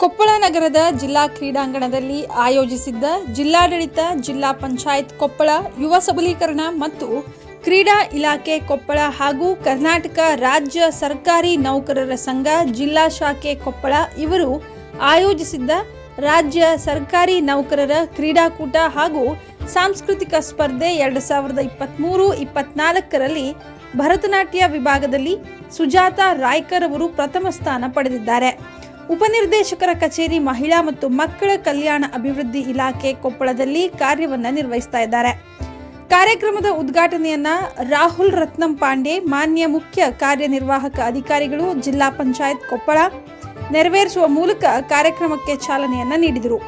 ಕೊಪ್ಪಳ ನಗರದ ಜಿಲ್ಲಾ ಕ್ರೀಡಾಂಗಣದಲ್ಲಿ ಆಯೋಜಿಸಿದ್ದ ಜಿಲ್ಲಾಡಳಿತ ಜಿಲ್ಲಾ ಪಂಚಾಯತ್ ಕೊಪ್ಪಳ ಯುವ ಸಬಲೀಕರಣ ಮತ್ತು ಕ್ರೀಡಾ ಇಲಾಖೆ ಕೊಪ್ಪಳ ಹಾಗೂ ಕರ್ನಾಟಕ ರಾಜ್ಯ ಸರ್ಕಾರಿ ನೌಕರರ ಸಂಘ ಜಿಲ್ಲಾ ಶಾಖೆ ಕೊಪ್ಪಳ ಇವರು ಆಯೋಜಿಸಿದ್ದ ರಾಜ್ಯ ಸರ್ಕಾರಿ ನೌಕರರ ಕ್ರೀಡಾಕೂಟ ಹಾಗೂ ಸಾಂಸ್ಕೃತಿಕ ಸ್ಪರ್ಧೆ ಎರಡು ಸಾವಿರದ ಇಪ್ಪತ್ತ್ಮೂರು ಇಪ್ಪತ್ನಾಲ್ಕರಲ್ಲಿ ಭರತನಾಟ್ಯ ವಿಭಾಗದಲ್ಲಿ ಸುಜಾತಾ ರಾಯ್ಕರ್ ಅವರು ಪ್ರಥಮ ಸ್ಥಾನ ಪಡೆದಿದ್ದಾರೆ. ಉಪನಿರ್ದೇಶಕರ ಕಚೇರಿ ಮಹಿಳಾ ಮತ್ತು ಮಕ್ಕಳ ಕಲ್ಯಾಣ ಅಭಿವೃದ್ಧಿ ಇಲಾಖೆ ಕೊಪ್ಪಳದಲ್ಲಿ ಕಾರ್ಯವನ್ನು ನಿರ್ವಹಿಸ್ತಾ ಇದ್ದಾರೆ. ಕಾರ್ಯಕ್ರಮದ ಉದ್ಘಾಟನೆಯನ್ನ ರಾಹುಲ್ ರತ್ನಂ ಪಾಂಡೆ, ಮಾನ್ಯ ಮುಖ್ಯ ಕಾರ್ಯನಿರ್ವಾಹಕ ಅಧಿಕಾರಿಗಳು, ಜಿಲ್ಲಾ ಪಂಚಾಯತ್ ಕೊಪ್ಪಳ ನೆರವೇರಿಸುವ ಮೂಲಕ ಕಾರ್ಯಕ್ರಮಕ್ಕೆ ಚಾಲನೆಯನ್ನ ನೀಡಿದರು.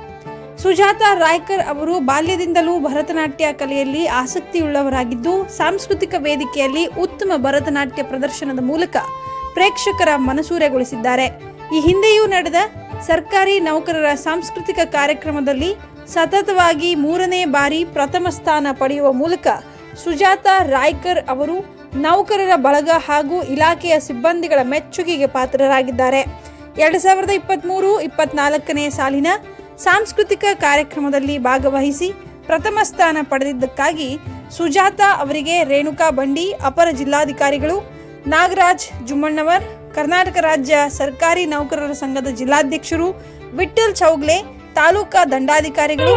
ಸುಜಾತ ರಾಯ್ಕರ್ ಅವರು ಬಾಲ್ಯದಿಂದಲೂ ಭರತನಾಟ್ಯ ಕಲೆಯಲ್ಲಿ ಆಸಕ್ತಿಯುಳ್ಳವರಾಗಿದ್ದು, ಸಾಂಸ್ಕೃತಿಕ ವೇದಿಕೆಯಲ್ಲಿ ಉತ್ತಮ ಭರತನಾಟ್ಯ ಪ್ರದರ್ಶನದ ಮೂಲಕ ಪ್ರೇಕ್ಷಕರ ಮನಸೂರೆಗೊಳಿಸಿದ್ದಾರೆ. ಈ ಹಿಂದೆಯೂ ನಡೆದ ಸರ್ಕಾರಿ ನೌಕರರ ಸಾಂಸ್ಕೃತಿಕ ಕಾರ್ಯಕ್ರಮದಲ್ಲಿ ಸತತವಾಗಿ ಮೂರನೇ ಬಾರಿ ಪ್ರಥಮ ಸ್ಥಾನ ಪಡೆಯುವ ಮೂಲಕ ಸುಜಾತ ರಾಯ್ಕರ್ ಅವರು ನೌಕರರ ಬಳಗ ಹಾಗೂ ಇಲಾಖೆಯ ಸಿಬ್ಬಂದಿಗಳ ಮೆಚ್ಚುಗೆಗೆ ಪಾತ್ರರಾಗಿದ್ದಾರೆ. ಎರಡು ಸಾವಿರದ ಇಪ್ಪತ್ತ್ಮೂರು ಇಪ್ಪತ್ನಾಲ್ಕನೇ ಸಾಲಿನ ಸಾಂಸ್ಕೃತಿಕ ಕಾರ್ಯಕ್ರಮದಲ್ಲಿ ಭಾಗವಹಿಸಿ ಪ್ರಥಮ ಸ್ಥಾನ ಪಡೆದಿದ್ದಕ್ಕಾಗಿ ಸುಜಾತ ಅವರಿಗೆ ರೇಣುಕಾ ಬಂಡಿ, ಅಪರ ಜಿಲ್ಲಾಧಿಕಾರಿಗಳು ನಾಗರಾಜ್ ಜುಮ್ಮಣ್ಣವರ್ ಕರ್ನಾಟಕ ರಾಜ್ಯ ಸರ್ಕಾರಿ ನೌಕರರ ಸಂಘದ ಜಿಲ್ಲಾಧ್ಯಕ್ಷರು ವಿಠಲ್ ಚೌಗ್ಲೆ, ತಾಲೂಕಾ ದಂಡಾಧಿಕಾರಿಗಳು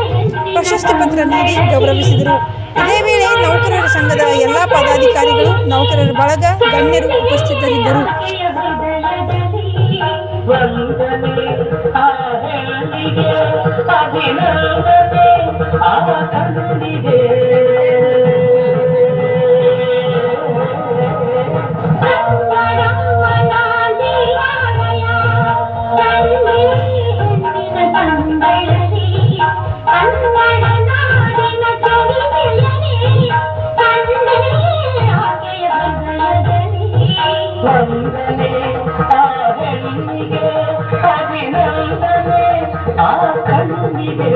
ಪ್ರಶಸ್ತಿ ಪತ್ರ ನೀಡಿ ಗೌರವಿಸಿದರು. ಇದೇ ವೇಳೆ ನೌಕರರ ಸಂಘದ ಎಲ್ಲಾ ಪದಾಧಿಕಾರಿಗಳು, ನೌಕರರ ಬಳಗ, ಗಣ್ಯರು ಉಪಸ್ಥಿತರಿದ್ದರು. ಆ ಕಣ್ಣಿಗೆ